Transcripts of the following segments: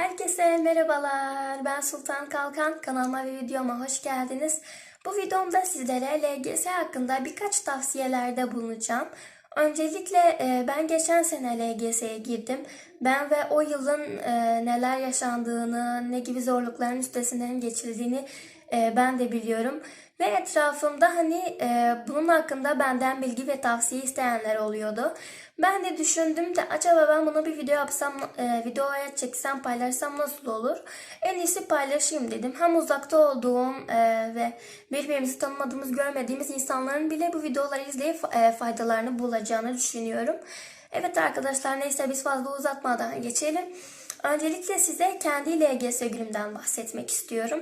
Herkese merhabalar. Ben Sultan Kalkan. Kanalıma ve videoma hoş geldiniz. Bu videomda sizlere LGS hakkında birkaç tavsiyelerde bulunacağım. Öncelikle e, ben geçen sene LGS'ye girdim. Ben ve o yılın e, neler yaşandığını, ne gibi zorlukların üstesinden geçildiğini e, ben de biliyorum. Ve etrafımda hani e, bunun hakkında benden bilgi ve tavsiye isteyenler oluyordu. Ben de düşündüm de acaba ben bunu bir video yapsam, e, videoya çeksem, paylaşsam nasıl olur? En iyisi paylaşayım dedim. Hem uzakta olduğum e, ve birbirimizi tanımadığımız, görmediğimiz insanların bile bu videoları izleyip e, faydalarını bulacağını düşünüyorum. Evet arkadaşlar neyse biz fazla uzatmadan geçelim. Öncelikle size kendi LGS günümden bahsetmek istiyorum.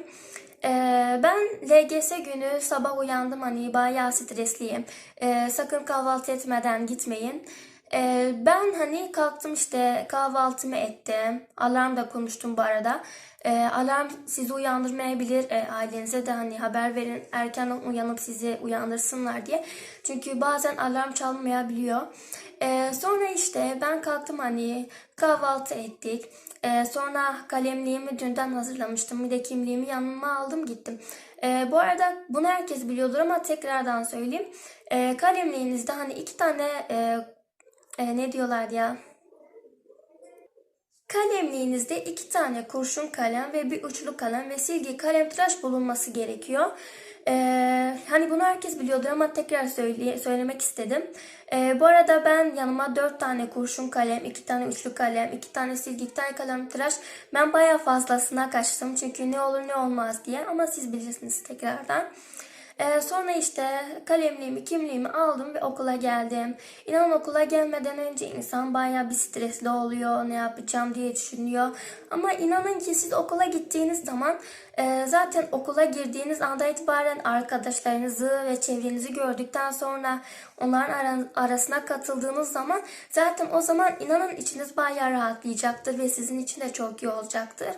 Ee, ben LGS günü sabah uyandım hani bayağı stresliyim. Ee, sakın kahvaltı etmeden gitmeyin. Ee, ben hani kalktım işte kahvaltımı ettim. Alarmda konuştum bu arada. Ee, alarm sizi uyandırmayabilir. Ee, ailenize de hani haber verin. Erken uyanıp sizi uyandırsınlar diye. Çünkü bazen alarm çalmayabiliyor. Ee, sonra işte ben kalktım hani kahvaltı ettik. Ee, sonra kalemliğimi dünden hazırlamıştım. Bir de kimliğimi yanıma aldım gittim. Ee, bu arada bunu herkes biliyordur ama tekrardan söyleyeyim. Ee, kalemliğinizde hani iki tane e, e, ne diyorlar ya? Kalemliğinizde iki tane kurşun kalem ve bir uçlu kalem ve silgi kalem tıraş bulunması gerekiyor. Ee, hani bunu herkes biliyordur ama tekrar söyle, söylemek istedim. Ee, bu arada ben yanıma dört tane kurşun kalem, iki tane uçlu kalem, iki tane silgi, iki tane kalem tıraş. Ben bayağı fazlasına kaçtım çünkü ne olur ne olmaz diye ama siz bilirsiniz tekrardan. Ee, sonra işte kalemliğimi, kimliğimi aldım ve okula geldim. İnanın okula gelmeden önce insan bayağı bir stresli oluyor, ne yapacağım diye düşünüyor. Ama inanın ki siz okula gittiğiniz zaman e, zaten okula girdiğiniz anda itibaren arkadaşlarınızı ve çevrenizi gördükten sonra onların ara- arasına katıldığınız zaman zaten o zaman inanın içiniz bayağı rahatlayacaktır ve sizin için de çok iyi olacaktır.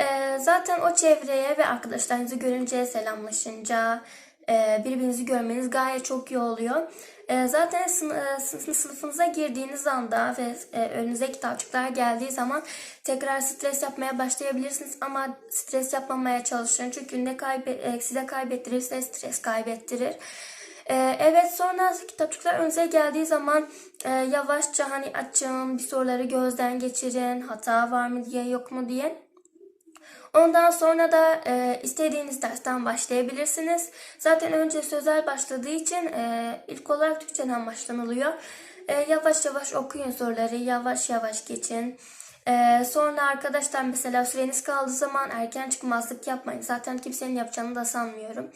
Ee, zaten o çevreye ve arkadaşlarınızı görünce, selamlaşınca e, birbirinizi görmeniz gayet çok iyi oluyor. E, zaten sın- e, sın- sınıfınıza girdiğiniz anda ve e, önünüze kitapçıklar geldiği zaman tekrar stres yapmaya başlayabilirsiniz ama stres yapmamaya çalışın. Çünkü ne kaybe e, size kaybettirirse stres kaybettirir. Ee, evet sonra kitapçıklar önünüze geldiği zaman e, yavaşça hani açın bir soruları gözden geçirin hata var mı diye yok mu diye. Ondan sonra da e, istediğiniz dersten başlayabilirsiniz. Zaten önce sözel başladığı için e, ilk olarak Türkçeden başlanılıyor. E, yavaş yavaş okuyun soruları, yavaş yavaş geçin. E, sonra arkadaşlar mesela süreniz kaldığı zaman erken çıkmazlık yapmayın. Zaten kimsenin yapacağını da sanmıyorum.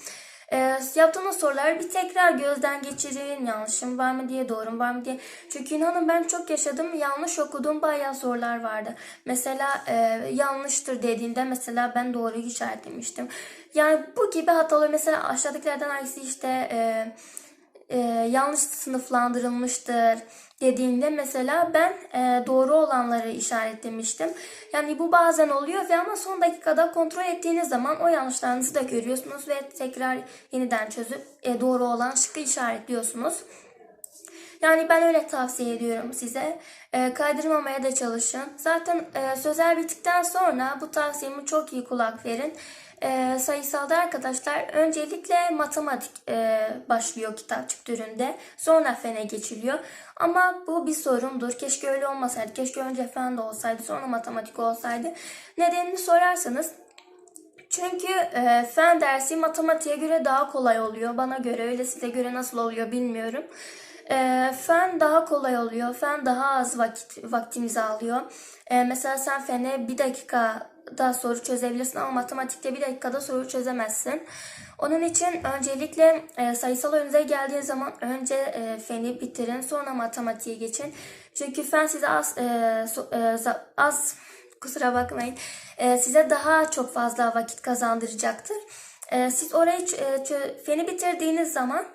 E, yaptığınız soruları bir tekrar gözden geçirin. Yanlışım var mı diye, doğrum var mı diye. Çünkü inanın ben çok yaşadım. Yanlış okuduğum bayağı sorular vardı. Mesela e, yanlıştır dediğinde mesela ben doğruyu işaretlemiştim. Yani bu gibi hatalar mesela aşağıdakilerden hangisi işte e, e, yanlış sınıflandırılmıştır dediğinde mesela ben e, doğru olanları işaretlemiştim. Yani bu bazen oluyor ve ama son dakikada kontrol ettiğiniz zaman o yanlışlarınızı da görüyorsunuz ve tekrar yeniden çözüp e, doğru olan şıkkı işaretliyorsunuz. Yani ben öyle tavsiye ediyorum size. E, kaydırmamaya da çalışın. Zaten e, sözel bittikten sonra bu tavsiyemi çok iyi kulak verin. E, sayısalda arkadaşlar öncelikle matematik e, başlıyor kitapçık türünde. Sonra fene geçiliyor. Ama bu bir sorundur. Keşke öyle olmasaydı. Keşke önce fen de olsaydı sonra matematik olsaydı. Nedenini sorarsanız çünkü e, fen dersi matematiğe göre daha kolay oluyor. Bana göre öyle size göre nasıl oluyor bilmiyorum. E, fen daha kolay oluyor. Fen daha az vakit vaktimizi alıyor. E, mesela sen fene bir dakikada soru çözebilirsin ama matematikte bir dakikada soru çözemezsin. Onun için öncelikle e, sayısal önünüze geldiği zaman önce e, feni bitirin sonra matematiğe geçin. Çünkü fen size az e, so- e, az kusura bakmayın e, size daha çok fazla vakit kazandıracaktır. E, siz orayı e, feni bitirdiğiniz zaman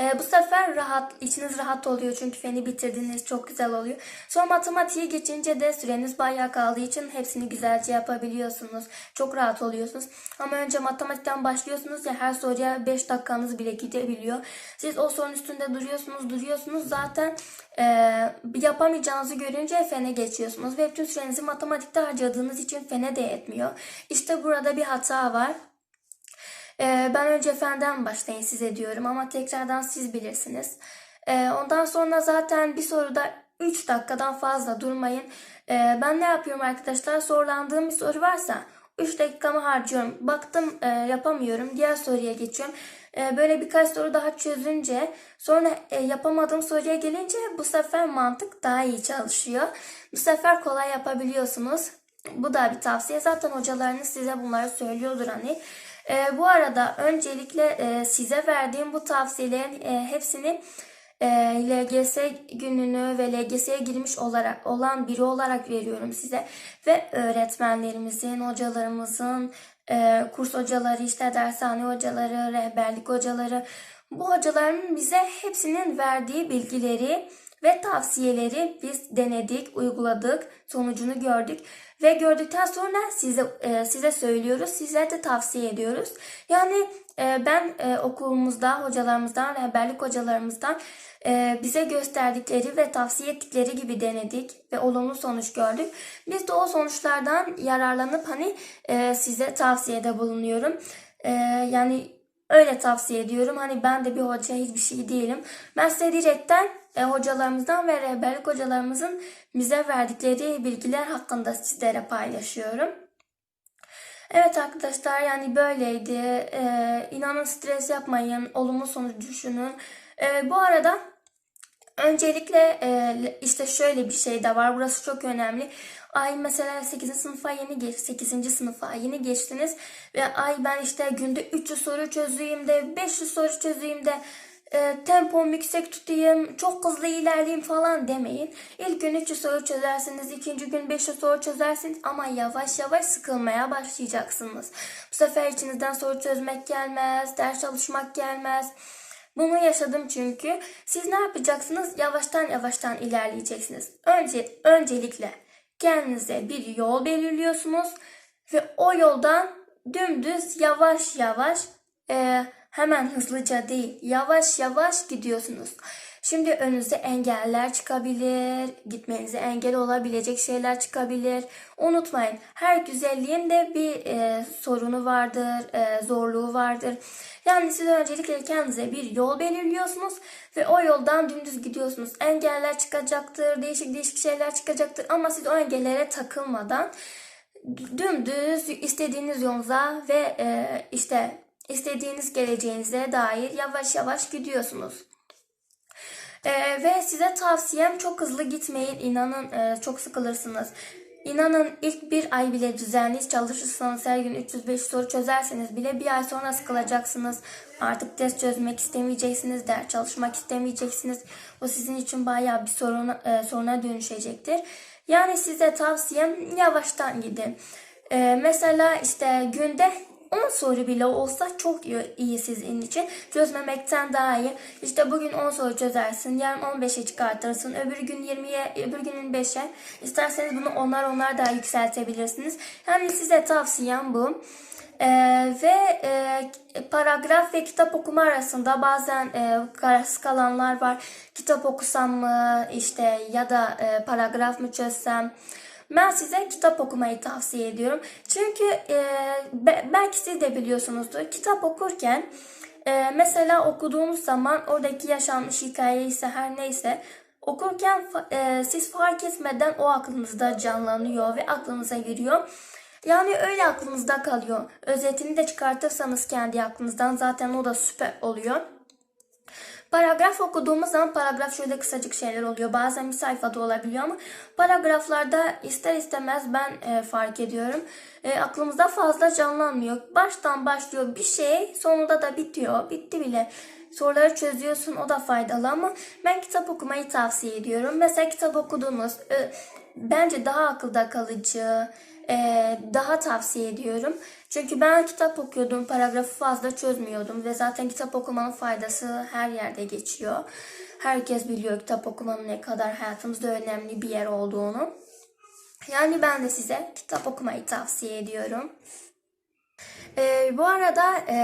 E, bu sefer rahat, içiniz rahat oluyor çünkü feni bitirdiniz. Çok güzel oluyor. Sonra matematiğe geçince de süreniz bayağı kaldığı için hepsini güzelce yapabiliyorsunuz. Çok rahat oluyorsunuz. Ama önce matematikten başlıyorsunuz ya her soruya 5 dakikanız bile gidebiliyor. Siz o sorunun üstünde duruyorsunuz, duruyorsunuz. Zaten e, yapamayacağınızı görünce fene geçiyorsunuz. Ve bütün sürenizi matematikte harcadığınız için fene de yetmiyor. İşte burada bir hata var. Ee, ben önce fenden başlayın size diyorum ama tekrardan siz bilirsiniz. Ee, ondan sonra zaten bir soruda 3 dakikadan fazla durmayın. Ee, ben ne yapıyorum arkadaşlar? Sorulandığım bir soru varsa 3 dakikamı harcıyorum. Baktım e, yapamıyorum. Diğer soruya geçiyorum. Ee, böyle birkaç soru daha çözünce sonra e, yapamadığım soruya gelince bu sefer mantık daha iyi çalışıyor. Bu sefer kolay yapabiliyorsunuz. Bu da bir tavsiye. Zaten hocalarınız size bunları söylüyordur hani. E, bu arada öncelikle e, size verdiğim bu tavsiyelerin e, hepsini e, LGS gününü ve LGS'ye girmiş olarak olan biri olarak veriyorum size. Ve öğretmenlerimizin, hocalarımızın, e, kurs hocaları, işte dershane hocaları, rehberlik hocaları, bu hocaların bize hepsinin verdiği bilgileri ve tavsiyeleri biz denedik, uyguladık, sonucunu gördük ve gördükten sonra size e, size söylüyoruz, size de tavsiye ediyoruz. Yani e, ben e, okulumuzda hocalarımızdan, rehberlik hocalarımızdan e, bize gösterdikleri ve tavsiye ettikleri gibi denedik ve olumlu sonuç gördük. Biz de o sonuçlardan yararlanıp hani e, size tavsiyede bulunuyorum. E, yani Öyle tavsiye ediyorum. Hani ben de bir hoca hiçbir şey değilim. Ben size direkten e, hocalarımızdan ve rehberlik hocalarımızın bize verdikleri bilgiler hakkında sizlere paylaşıyorum. Evet arkadaşlar yani böyleydi. E, inanın stres yapmayın. Olumlu sonuç düşünün. E, bu arada öncelikle e, işte şöyle bir şey de var. Burası çok önemli. Ay mesela 8. sınıfa yeni geç 8. sınıfa yeni geçtiniz ve ay ben işte günde 300 soru çözeyim de 500 soru çözeyim de e, tempom yüksek tutayım, çok hızlı ilerleyeyim falan demeyin. İlk gün 300 soru çözersiniz, ikinci gün 500 soru çözersiniz ama yavaş yavaş sıkılmaya başlayacaksınız. Bu sefer içinizden soru çözmek gelmez, ders çalışmak gelmez. Bunu yaşadım çünkü. Siz ne yapacaksınız? Yavaştan yavaştan ilerleyeceksiniz. Önce öncelikle kendinize bir yol belirliyorsunuz ve o yoldan dümdüz yavaş yavaş e, hemen hızlıca değil yavaş yavaş gidiyorsunuz. Şimdi önünüze engeller çıkabilir, gitmenize engel olabilecek şeyler çıkabilir. Unutmayın her güzelliğin de bir e, sorunu vardır, e, zorluğu vardır. Yani siz öncelikle kendinize bir yol belirliyorsunuz ve o yoldan dümdüz gidiyorsunuz. Engeller çıkacaktır, değişik değişik şeyler çıkacaktır ama siz o engellere takılmadan dümdüz istediğiniz yolunuza ve e, işte istediğiniz geleceğinize dair yavaş yavaş gidiyorsunuz. Ee, ve size tavsiyem çok hızlı gitmeyin. İnanın e, çok sıkılırsınız. İnanın ilk bir ay bile düzenli çalışırsanız her gün 305 soru çözerseniz bile bir ay sonra sıkılacaksınız. Artık test çözmek istemeyeceksiniz, ders çalışmak istemeyeceksiniz. O sizin için bayağı bir soruna, e, soruna dönüşecektir. Yani size tavsiyem yavaştan gidin. E, mesela işte günde 10 soru bile olsa çok iyi sizin için. Çözmemekten daha iyi. İşte bugün 10 soru çözersin. Yarın 15'e çıkartırsın. Öbür gün 20'ye, öbür günün 5'e. İsterseniz bunu onlar onlar daha yükseltebilirsiniz. Yani size tavsiyem bu. Ee, ve e, paragraf ve kitap okuma arasında bazen e, kararsız kalanlar var. Kitap okusam mı işte ya da e, paragraf mı çözsem ben size kitap okumayı tavsiye ediyorum. Çünkü e, be, belki siz de biliyorsunuzdur. Kitap okurken e, mesela okuduğunuz zaman oradaki yaşanmış hikaye ise her neyse okurken e, siz fark etmeden o aklınızda canlanıyor ve aklınıza giriyor. Yani öyle aklınızda kalıyor. Özetini de çıkartırsanız kendi aklınızdan zaten o da süper oluyor. Paragraf okuduğumuz zaman paragraf şöyle kısacık şeyler oluyor. Bazen bir sayfada olabiliyor ama paragraflarda ister istemez ben e, fark ediyorum. E, aklımızda fazla canlanmıyor. Baştan başlıyor bir şey sonunda da bitiyor. Bitti bile. Soruları çözüyorsun o da faydalı ama ben kitap okumayı tavsiye ediyorum. Mesela kitap okuduğunuz e, bence daha akılda kalıcı, e, daha tavsiye ediyorum. Çünkü ben kitap okuyordum, paragrafı fazla çözmüyordum ve zaten kitap okumanın faydası her yerde geçiyor. Herkes biliyor kitap okumanın ne kadar hayatımızda önemli bir yer olduğunu. Yani ben de size kitap okumayı tavsiye ediyorum. Ee, bu arada e,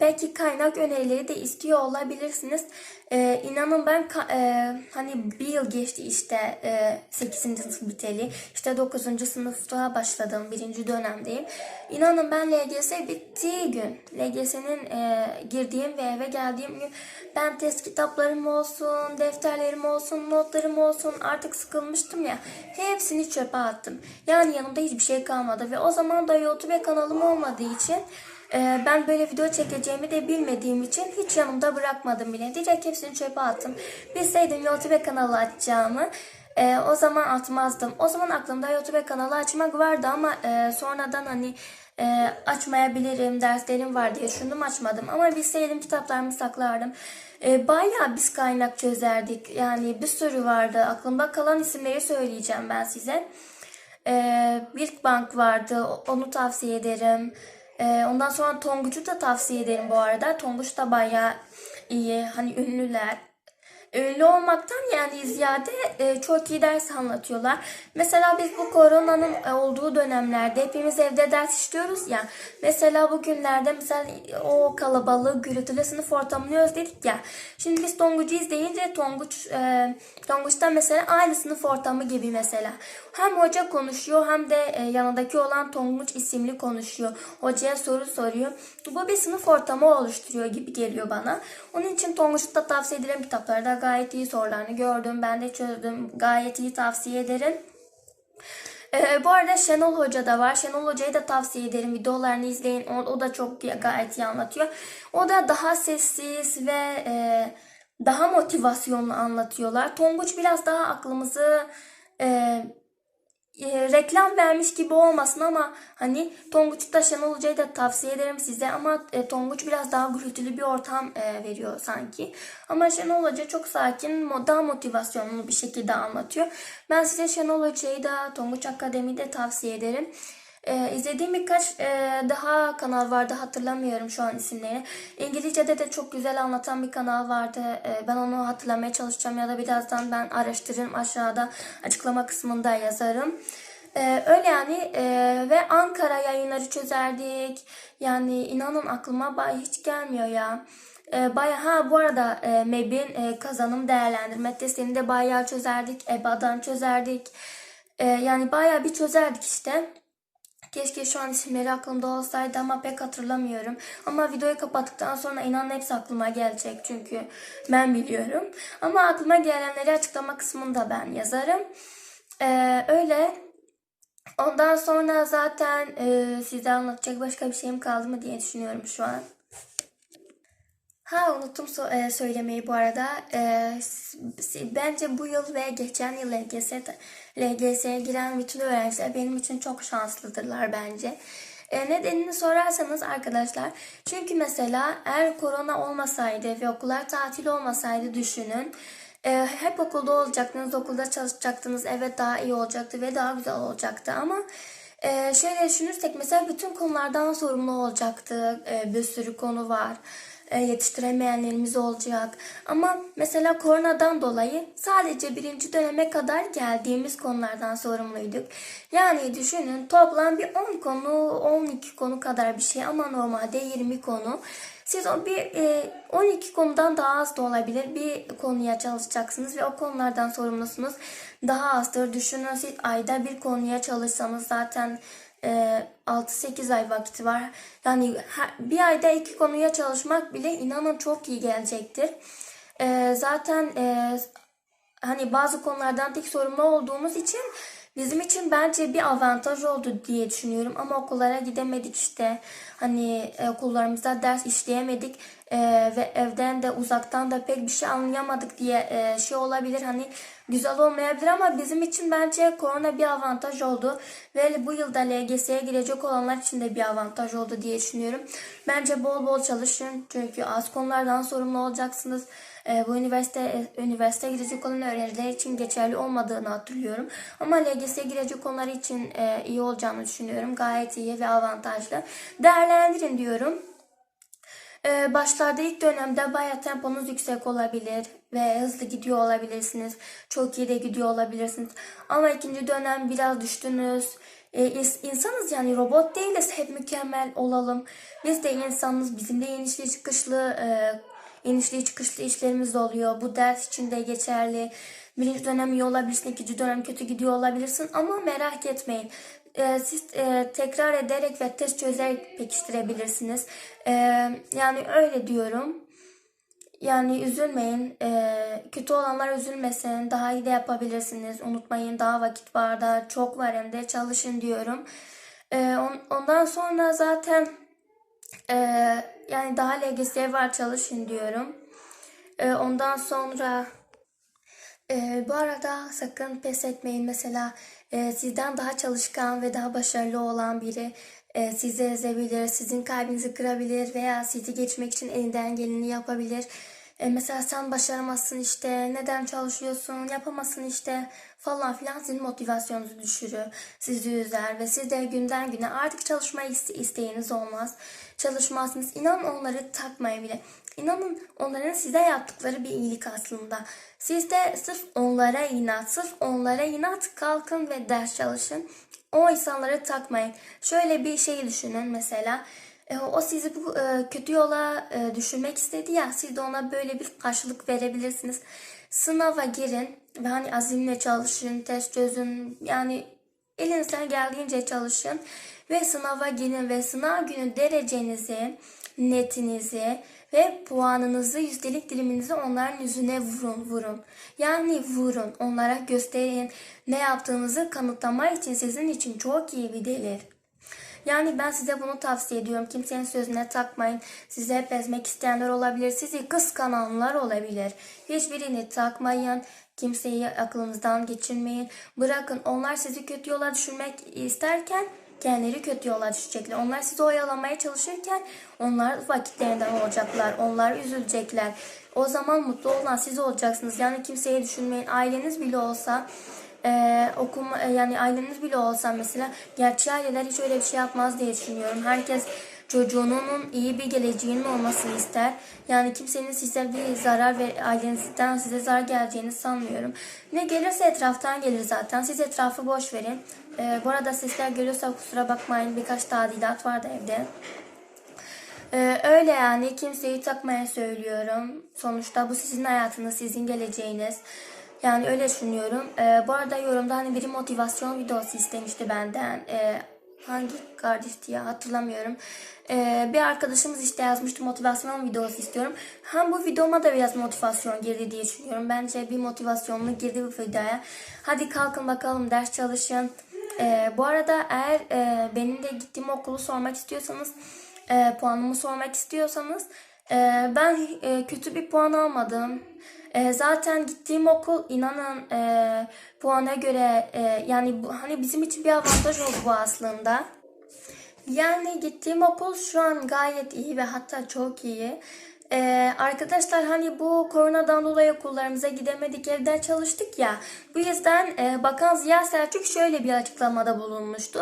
belki kaynak önerileri de istiyor olabilirsiniz. Ee, inanın ben e, hani bir yıl geçti işte e, 8. sınıf biteli. İşte 9. sınıfta başladım. Birinci dönemdeyim. İnanın ben LGS bittiği gün, LGS'nin e, girdiğim ve eve geldiğim gün ben test kitaplarım olsun, defterlerim olsun, notlarım olsun artık sıkılmıştım ya. Hepsini çöpe attım. Yani yanımda hiçbir şey kalmadı ve o zaman da YouTube kanalım olmadığı için e, ben böyle video çekeceğimi de bilmediğim için hiç yanımda bırakmadım bile. Direkt hepsini çöpe attım. Bilseydim YouTube kanalı açacağımı e, o zaman atmazdım. O zaman aklımda YouTube kanalı açmak vardı ama e, sonradan hani e, açmayabilirim, derslerim var diye düşündüm açmadım. Ama bilseydim kitaplarımı saklardım. E, bayağı biz kaynak çözerdik. Yani bir sürü vardı. Aklımda kalan isimleri söyleyeceğim ben size. E, Bank vardı. Onu tavsiye ederim. E, ondan sonra Tonguç'u da tavsiye ederim bu arada. Tonguç da bayağı iyi. Hani ünlüler. Ünlü olmaktan yani ziyade e, çok iyi ders anlatıyorlar. Mesela biz bu koronanın e, olduğu dönemlerde hepimiz evde ders işliyoruz ya. Mesela bugünlerde mesela o kalabalığı gürültülü sınıf ortamını özledik ya. Şimdi biz Tonguç'u izleyince Tonguç, e, Tonguç'ta mesela aynı sınıf ortamı gibi mesela. Hem hoca konuşuyor hem de e, yanındaki olan Tonguç isimli konuşuyor. Hocaya soru soruyor. Bu bir sınıf ortamı oluşturuyor gibi geliyor bana. Onun için Tonguç'u da tavsiye ederim. Kitaplarda gayet iyi sorularını gördüm. Ben de çözdüm. Gayet iyi tavsiye ederim. Ee, bu arada Şenol Hoca da var. Şenol Hoca'yı da tavsiye ederim. Videolarını izleyin. O, o da çok gayet iyi anlatıyor. O da daha sessiz ve e, daha motivasyonlu anlatıyorlar. Tonguç biraz daha aklımızı e, e, reklam vermiş gibi olmasın ama hani Tonguç'ta Şenol Hoca'yı da tavsiye ederim size ama e, Tonguç biraz daha gürültülü bir ortam e, veriyor sanki. Ama Şenol Hoca çok sakin, daha motivasyonlu bir şekilde anlatıyor. Ben size Şenol Hoca'yı da Tonguç Akademi'yi de tavsiye ederim. Ee, izlediğim birkaç e, daha kanal vardı hatırlamıyorum şu an isimlerini. İngilizce'de de çok güzel anlatan bir kanal vardı. Ee, ben onu hatırlamaya çalışacağım ya da birazdan ben araştırırım aşağıda açıklama kısmında yazarım. Ee, öyle yani e, ve Ankara yayınları çözerdik. Yani inanın aklıma bay hiç gelmiyor ya. E, bayağı ha bu arada e, MEB'in e, kazanım değerlendirme testini de bayağı çözerdik. EBA'dan çözerdik. E, yani bayağı bir çözerdik işte. Keşke şu an isimleri aklımda olsaydı ama pek hatırlamıyorum. Ama videoyu kapattıktan sonra inanın hepsi aklıma gelecek çünkü ben biliyorum. Ama aklıma gelenleri açıklama kısmında ben yazarım. Ee, öyle. Ondan sonra zaten e, size anlatacak başka bir şeyim kaldı mı diye düşünüyorum şu an. Ha unuttum so- e, söylemeyi bu arada. E, bence bu yıl ve geçen yıl LGS, LGS'ye giren bütün öğrenciler benim için çok şanslıdırlar bence. E, nedenini sorarsanız arkadaşlar çünkü mesela eğer korona olmasaydı ve okullar tatil olmasaydı düşünün. E, hep okulda olacaktınız, okulda çalışacaktınız. Evet daha iyi olacaktı ve daha güzel olacaktı ama e, şöyle düşünürsek mesela bütün konulardan sorumlu olacaktı. E, bir sürü konu var yetiştiremeyenlerimiz olacak. Ama mesela koronadan dolayı sadece birinci döneme kadar geldiğimiz konulardan sorumluyduk. Yani düşünün toplam bir 10 konu, 12 konu kadar bir şey ama normalde 20 konu. Siz o bir e, 12 konudan daha az da olabilir bir konuya çalışacaksınız ve o konulardan sorumlusunuz. Daha azdır. Düşünün siz ayda bir konuya çalışsanız zaten e, 6-8 ay vakti var. Yani bir ayda iki konuya çalışmak bile inanın çok iyi gelecektir. E, zaten e, hani bazı konulardan tek sorumlu olduğumuz için bizim için bence bir avantaj oldu diye düşünüyorum. Ama okullara gidemedik işte. Hani e, okullarımızda ders işleyemedik. e, ve evden de uzaktan da pek bir şey anlayamadık diye e, şey olabilir. Hani güzel olmayabilir ama bizim için bence korona bir avantaj oldu. Ve bu yılda LGS'ye girecek olanlar için de bir avantaj oldu diye düşünüyorum. Bence bol bol çalışın çünkü az konulardan sorumlu olacaksınız. E, bu üniversite üniversite girecek olan öğrenciler için geçerli olmadığını hatırlıyorum. Ama LGS'ye girecek olanlar için e, iyi olacağını düşünüyorum. Gayet iyi ve avantajlı. Değerlendirin diyorum. Ee, başlarda ilk dönemde bayağı temponuz yüksek olabilir ve hızlı gidiyor olabilirsiniz. Çok iyi de gidiyor olabilirsiniz. Ama ikinci dönem biraz düştünüz. İns- insanız yani robot değiliz. Hep mükemmel olalım. Biz de insanız. Bizim de inişli çıkışlı e, inişli çıkışlı işlerimiz oluyor. Bu ders için de geçerli. Birinci dönem iyi olabilirsin, ikinci dönem kötü gidiyor olabilirsin ama merak etmeyin. Ee, siz e, tekrar ederek ve test çözerek pekiştirebilirsiniz. Ee, yani öyle diyorum. Yani üzülmeyin. Ee, kötü olanlar üzülmesin. Daha iyi de yapabilirsiniz. Unutmayın daha vakit var da çok var hem de çalışın diyorum. Ee, on- ondan sonra zaten e, yani daha LGS var çalışın diyorum. Ee, ondan sonra ee, bu arada sakın pes etmeyin. Mesela e, sizden daha çalışkan ve daha başarılı olan biri e, sizi ezebilir, sizin kalbinizi kırabilir veya sizi geçmek için elinden geleni yapabilir. E, mesela sen başaramazsın işte, neden çalışıyorsun, yapamazsın işte falan filan sizin motivasyonunuzu düşürür, sizi üzer ve siz de günden güne artık çalışma iste- isteğiniz olmaz. Çalışmazsınız. İnanın onları takmayın bile. İnanın onların size yaptıkları bir iyilik aslında. Siz de sırf onlara inat, sırf onlara inat kalkın ve ders çalışın. O insanları takmayın. Şöyle bir şey düşünün mesela. E, O sizi bu e, kötü yola e, düşürmek istedi ya siz de ona böyle bir karşılık verebilirsiniz. Sınava girin ve hani azimle çalışın, test çözün. Yani elinizden geldiğince çalışın ve sınava girin ve sınav günü derecenizi, netinizi ve puanınızı, yüzdelik diliminizi onların yüzüne vurun, vurun. Yani vurun, onlara gösterin. Ne yaptığınızı kanıtlama için sizin için çok iyi bir delil. Yani ben size bunu tavsiye ediyorum. Kimsenin sözüne takmayın. Sizi hep ezmek isteyenler olabilir. Sizi kıskananlar olabilir. Hiçbirini takmayın. Kimseyi aklınızdan geçirmeyin. Bırakın onlar sizi kötü yola düşürmek isterken kendileri kötü yola düşecekler. Onlar sizi oyalamaya çalışırken onlar vakitlerinden olacaklar. Onlar üzülecekler. O zaman mutlu olan siz olacaksınız. Yani kimseyi düşünmeyin. Aileniz bile olsa ee, okuma e, yani aileniz bile olsa mesela gerçi aileler hiç öyle bir şey yapmaz diye düşünüyorum. Herkes çocuğunun iyi bir geleceğinin olmasını ister. Yani kimsenin size bir zarar ve ailenizden size zarar geleceğini sanmıyorum. Ne gelirse etraftan gelir zaten. Siz etrafı boş verin. Ee, bu arada sesler geliyorsa kusura bakmayın. Birkaç tadilat vardı evde. Ee, öyle yani kimseyi takmaya söylüyorum. Sonuçta bu sizin hayatınız, sizin geleceğiniz. Yani öyle düşünüyorum. Ee, bu arada yorumda hani biri motivasyon videosu istemişti benden. Ee, hangi kardeşti ya hatırlamıyorum. Ee, bir arkadaşımız işte yazmıştı motivasyon videosu istiyorum. Hem bu videoma da biraz motivasyon girdi diye düşünüyorum. Bence bir motivasyonlu girdi bu videoya. Hadi kalkın bakalım ders çalışın. Ee, bu arada eğer e, benim de gittiğim okulu sormak istiyorsanız e, puanımı sormak istiyorsanız e, ben e, kötü bir puan almadım. E, zaten gittiğim okul inanın e, puana göre e, yani bu, hani bizim için bir avantaj oldu bu aslında. Yani gittiğim okul şu an gayet iyi ve hatta çok iyi. Ee, arkadaşlar hani bu koronadan dolayı okullarımıza gidemedik evden çalıştık ya. Bu yüzden e, Bakan Ziya Selçuk şöyle bir açıklamada bulunmuştu.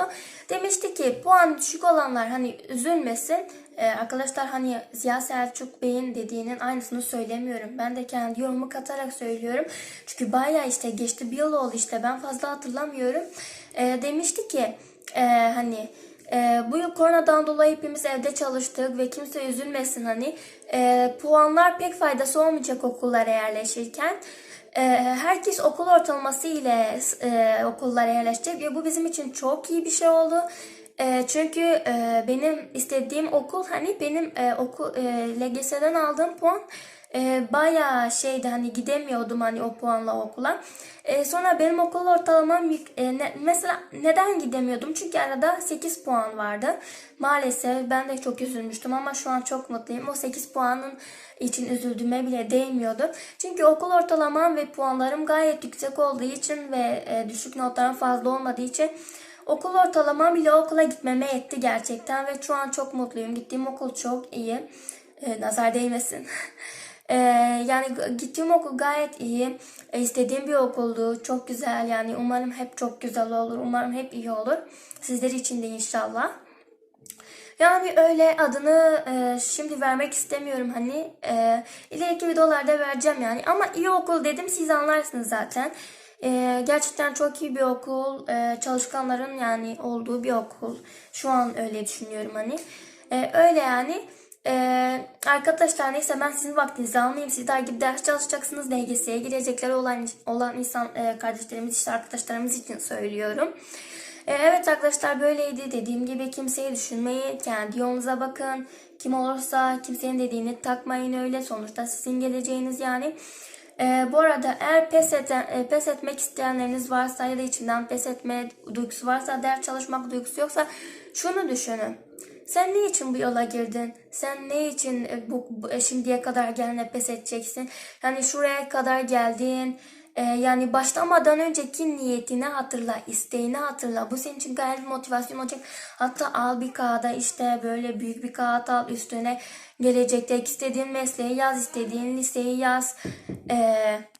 Demişti ki puan düşük olanlar hani üzülmesin. Ee, arkadaşlar hani Ziya Selçuk Bey'in dediğinin aynısını söylemiyorum. Ben de kendi yorumu katarak söylüyorum. Çünkü bayağı işte geçti bir yıl oldu işte ben fazla hatırlamıyorum. Ee, demişti ki e, hani ee, bu yıl koronadan dolayı hepimiz evde çalıştık ve kimse üzülmesin hani. Ee, puanlar pek faydası olmayacak okullara yerleşirken. Ee, herkes okul ortalaması ile e, okullara yerleşecek ve bu bizim için çok iyi bir şey oldu. Ee, çünkü e, benim istediğim okul hani benim e, okul e, LGS'den aldığım puan e, bayağı şeydi hani gidemiyordum hani o puanla okula. E, sonra benim okul ortalamam e, ne- mesela neden gidemiyordum? Çünkü arada 8 puan vardı. Maalesef ben de çok üzülmüştüm ama şu an çok mutluyum. O 8 puanın için üzüldüğüme bile değmiyordu. Çünkü okul ortalamam ve puanlarım gayet yüksek olduğu için ve e, düşük notlarım fazla olmadığı için okul ortalamam bile okula gitmeme yetti gerçekten ve şu an çok mutluyum. Gittiğim okul çok iyi. E, nazar değmesin. E, yani gittiğim okul gayet iyi. E, istediğim bir okuldu. Çok güzel yani umarım hep çok güzel olur. Umarım hep iyi olur. Sizler için de inşallah. Yani öyle adını e, şimdi vermek istemiyorum hani e, ileriki videolarda vereceğim yani ama iyi okul dedim siz anlarsınız zaten. E, gerçekten çok iyi bir okul, e, çalışkanların yani olduğu bir okul. Şu an öyle düşünüyorum hani. E, öyle yani. E, arkadaşlar neyse ben sizin vaktinizi almayayım. Siz daha gibi ders çalışacaksınız. DGS'ye girecekleri olan olan insan e, kardeşlerimiz işte arkadaşlarımız için söylüyorum. E, Evet arkadaşlar böyleydi. Dediğim gibi kimseyi düşünmeyin. Kendi yolunuza bakın. Kim olursa kimsenin dediğini takmayın öyle. Sonuçta sizin geleceğiniz yani. E, bu arada eğer pes, eden, e, pes etmek isteyenleriniz varsa ya da içinden pes etme duygusu varsa, ders çalışmak duygusu yoksa şunu düşünün. Sen ne için bu yola girdin? Sen ne için e, bu, bu- e, şimdiye kadar gelene pes edeceksin? Yani şuraya kadar geldin. E, yani başlamadan önceki niyetini hatırla, isteğini hatırla. Bu senin için gayet motivasyon olacak. Hatta al bir kağıda işte böyle büyük bir kağıt al üstüne gelecekte istediğin mesleği yaz, istediğin liseyi yaz. E,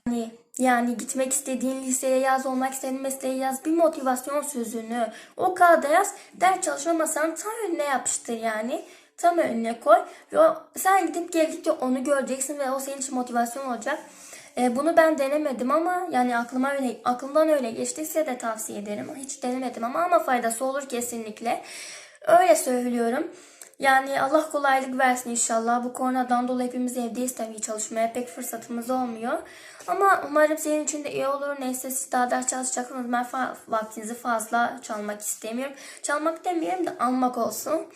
hani yani gitmek istediğin liseye yaz, olmak istediğin mesleği yaz. Bir motivasyon sözünü o kağıda yaz. Ders çalışma masanın tam önüne yapıştır yani. Tam önüne koy. Ve o- sen gidip geldikçe onu göreceksin ve o senin için motivasyon olacak. E, bunu ben denemedim ama yani aklıma öyle, aklımdan öyle geçti. Size de tavsiye ederim. Hiç denemedim ama ama faydası olur kesinlikle. Öyle söylüyorum. Yani Allah kolaylık versin inşallah. Bu koronadan dolayı hepimiz evdeyiz tabii çalışmaya pek fırsatımız olmuyor. Ama umarım senin için de iyi olur. Neyse siz daha ders çalışacaksınız. Ben fa- vaktinizi fazla çalmak istemiyorum. Çalmak demiyorum da almak olsun.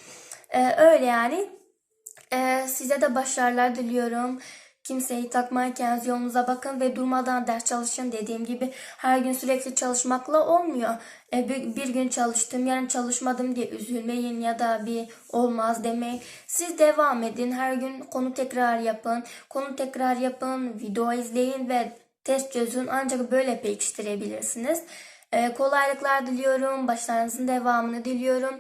Ee, öyle yani. Ee, size de başarılar diliyorum. Kimseyi kendiniz yolunuza bakın ve durmadan ders çalışın. Dediğim gibi her gün sürekli çalışmakla olmuyor. Ee, bir, bir gün çalıştım, yarın çalışmadım diye üzülmeyin ya da bir olmaz demeyin. Siz devam edin. Her gün konu tekrar yapın. Konu tekrar yapın, video izleyin ve test çözün. Ancak böyle pekiştirebilirsiniz. Ee, kolaylıklar diliyorum. Başlarınızın devamını diliyorum.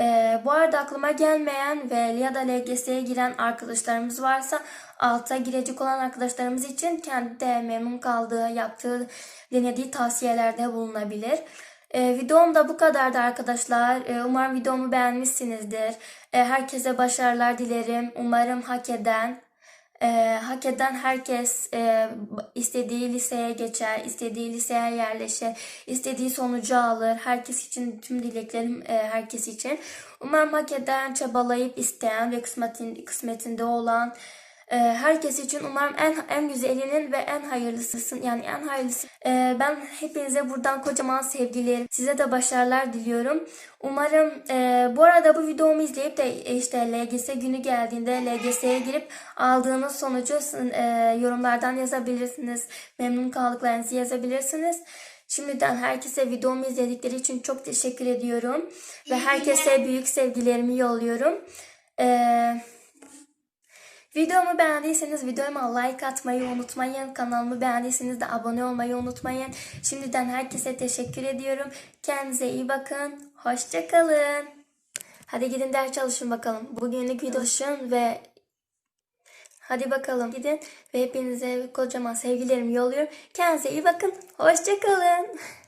Ee, bu arada aklıma gelmeyen ve ya da LGS'ye giren arkadaşlarımız varsa alta girecek olan arkadaşlarımız için kendi de memnun kaldığı, yaptığı, denediği tavsiyelerde bulunabilir. Ee, videom da bu kadardı arkadaşlar. Ee, umarım videomu beğenmişsinizdir. Ee, herkese başarılar dilerim. Umarım hak eden, e, hak eden herkes e, istediği liseye geçer, istediği liseye yerleşir, istediği sonucu alır. Herkes için tüm dileklerim e, herkes için. Umarım hak eden, çabalayıp isteyen ve kısmetin, kısmetinde olan e, herkes için umarım en en güzelinin ve en hayırlısısın yani en hayırlısı. E, ben hepinize buradan kocaman sevgilerim. Size de başarılar diliyorum. Umarım e, bu arada bu videomu izleyip de e, işte LGS günü geldiğinde LGS'ye girip aldığınız sonucu e, yorumlardan yazabilirsiniz. Memnun kaldıklarınızı yazabilirsiniz. Şimdiden herkese videomu izledikleri için çok teşekkür ediyorum. Ve herkese büyük sevgilerimi yolluyorum. Eee Videomu beğendiyseniz videoma like atmayı unutmayın. Kanalımı beğendiyseniz de abone olmayı unutmayın. Şimdiden herkese teşekkür ediyorum. Kendinize iyi bakın. Hoşçakalın. Hadi gidin ders çalışın bakalım. Bugünlük video çalışın ve hadi bakalım gidin ve hepinize kocaman sevgilerimi yolluyorum. Kendinize iyi bakın. Hoşçakalın.